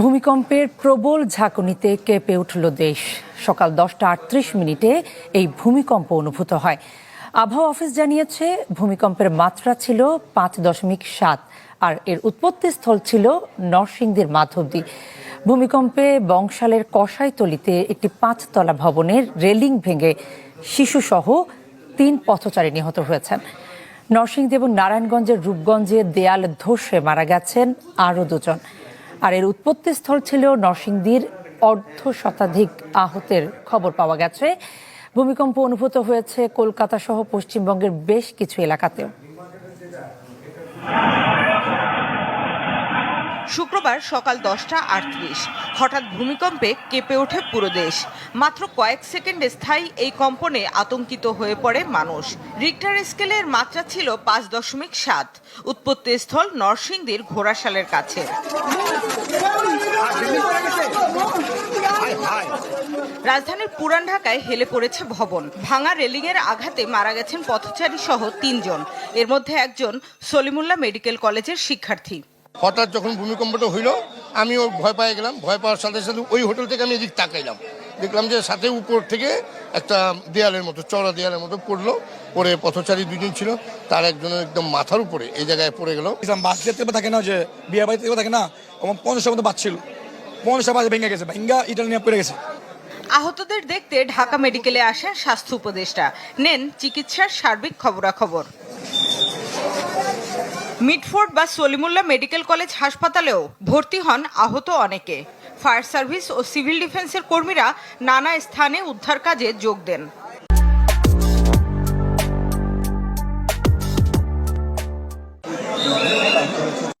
ভূমিকম্পের প্রবল ঝাঁকুনিতে কেঁপে উঠল দেশ। সকাল দশটা আটত্রিশ মিনিটে এই ভূমিকম্প অনুভূত হয়। আবহাওয়া অফিস জানিয়েছে, ভূমিকম্পের মাত্রা ছিল পাঁচ দশমিক সাত আর এর উৎপত্তিস্থল ছিল নরসিংদীর মাধবদী। ভূমিকম্পে বংশালের কষাইতলিতে একটি পাঁচতলা ভবনের রেলিং ভেঙে শিশুসহ তিন পথচারী নিহত হয়েছেন। নরসিংদী এবং নারায়ণগঞ্জের রূপগঞ্জে দেয়াল ধসে মারা গেছেন আরও দুজন। আর এর উৎপত্তিস্থল ছিল নরসিংদীর অর্ধ শতাধিক আহতের খবর পাওয়া গেছে। ভূমিকম্প অনুভূত হয়েছে কলকাতা সহ পশ্চিমবঙ্গের বেশ কিছু এলাকাতেও। শুক্রবার সকাল দশটা আটত্রিশ। হঠাৎ ভূমিকম্পে কেঁপে ওঠে পুরো দেশ। মাত্র কয়েক সেকেন্ডে স্থায়ী এই কম্পনে আতঙ্কিত হয়ে পড়ে মানুষ। রিক্টার স্কেলের মাত্রা ছিল পাঁচ দশমিক সাত। উৎপত্তিস্থল নরসিংদীর ঘোড়াশালের কাছে। রাজধানীর পুরান ঢাকায় হেলে পড়েছে ভবন। ভাঙা রেলিংয়ের আঘাতে মারা গেছেন পথচারী সহ তিনজন। এর মধ্যে একজন সলিমুল্লাহ মেডিকেল কলেজের শিক্ষার্থী। হঠাৎ যখন ভূমিকম্পটা হইল আমিও ভয় পেয়ে গেলাম। ভয় পাওয়ার সাথে সাথে ওই হোটেল থেকে আমি এদিক তাকাইলাম। দেখলাম যে সাথে উপর থেকে একটা দেয়ালের মতো চড়া দেয়ালের মতো পড়ল। পরে পথচারী দুজন ছিল তার একজনের একদম মাথার উপরে এই জায়গায় পড়ে গেল। বাস যেতে থাকে না যে বিয়ে বাড়িতে থাকে না আমার পঞ্চাশের মতো বাস ছিল পঞ্চাশটা বাস ভেঙে গেছে ভেঙ্গা ইটাল নিয়ে পড়ে গেছে। আহতদের দেখতে ঢাকা মেডিকেলে আসেন স্বাস্থ্য উপদেষ্টা। নেন চিকিৎসার সার্বিক খবরাখবর। মিটফোর্ড বা সলিমুল্লাহ মেডিকেল কলেজ হাসপাতালেও ভর্তি হন আহত অনেকে। ফায়ার সার্ভিস ও সিভিল ডিফেন্সের কর্মীরা নানা স্থানে উদ্ধার কাজে যোগ দেন।